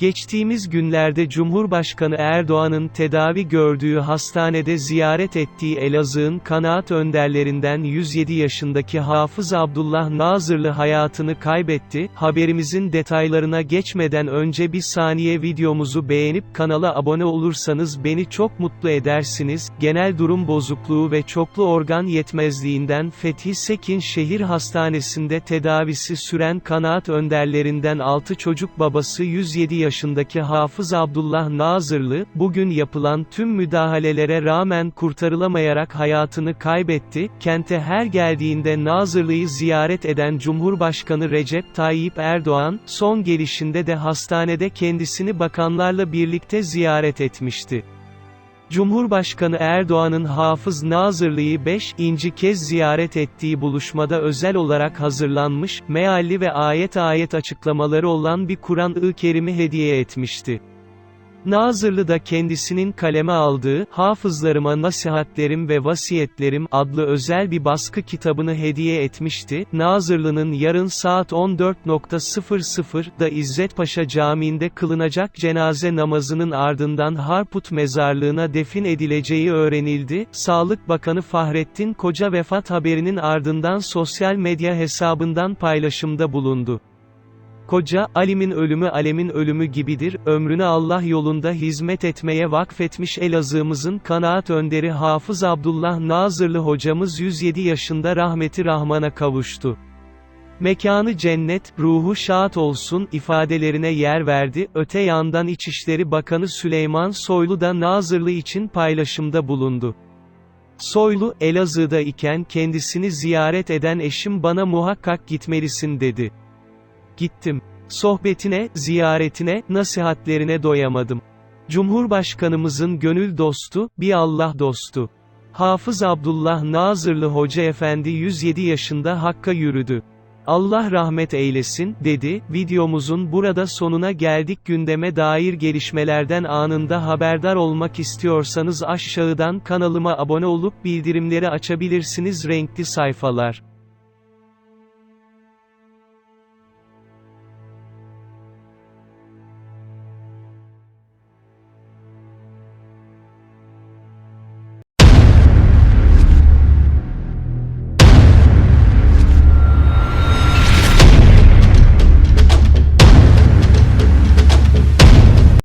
Geçtiğimiz günlerde Cumhurbaşkanı Erdoğan'ın tedavi gördüğü hastanede ziyaret ettiği Elazığ'ın kanaat önderlerinden 107 yaşındaki Hafız Abdullah Nazırlı hayatını kaybetti. Haberimizin detaylarına geçmeden önce bir saniye videomuzu beğenip kanala abone olursanız beni çok mutlu edersiniz. Genel durum bozukluğu ve çoklu organ yetmezliğinden Fethi Sekin Şehir Hastanesi'nde tedavisi süren kanaat önderlerinden 6 çocuk babası 107 yaşındaki Hafız Abdullah Nazırlı, bugün yapılan tüm müdahalelere rağmen kurtarılamayarak hayatını kaybetti. Kente her geldiğinde Nazırlı'yı ziyaret eden Cumhurbaşkanı Recep Tayyip Erdoğan, son gelişinde de hastanede kendisini bakanlarla birlikte ziyaret etmişti. Cumhurbaşkanı Erdoğan'ın Hafız Nazırlı'yı 5. inci kez ziyaret ettiği buluşmada özel olarak hazırlanmış, mealli ve ayet ayet açıklamaları olan bir Kur'an-ı Kerim'i hediye etmişti. Nazırlı da kendisinin kaleme aldığı, Hafızlarıma Nasihatlerim ve Vasiyetlerim adlı özel bir baskı kitabını hediye etmişti. Nazırlı'nın yarın saat 14.00'da İzzet Paşa Camii'nde kılınacak cenaze namazının ardından Harput mezarlığına defin edileceği öğrenildi. Sağlık Bakanı Fahrettin Koca vefat haberinin ardından sosyal medya hesabından paylaşımda bulundu. Koca, Alim'in ölümü Alem'in ölümü gibidir, ömrünü Allah yolunda hizmet etmeye vakfetmiş Elazığ'ımızın kanaat önderi Hafız Abdullah Nazırlı hocamız 107 yaşında rahmeti Rahman'a kavuştu. Mekanı cennet, ruhu şad olsun ifadelerine yer verdi, öte yandan İçişleri Bakanı Süleyman Soylu da Nazırlı için paylaşımda bulundu. Soylu, Elazığ'da iken kendisini ziyaret eden eşim bana muhakkak gitmelisin dedi. Gittim. Sohbetine, ziyaretine, nasihatlerine doyamadım. Cumhurbaşkanımızın gönül dostu, bir Allah dostu. Hafız Abdullah Nazırlı Hoca Efendi 107 yaşında Hakk'a yürüdü. Allah rahmet eylesin, dedi, videomuzun burada sonuna geldik gündeme dair gelişmelerden anında haberdar olmak istiyorsanız aşağıdan kanalıma abone olup bildirimleri açabilirsiniz renkli sayfalar.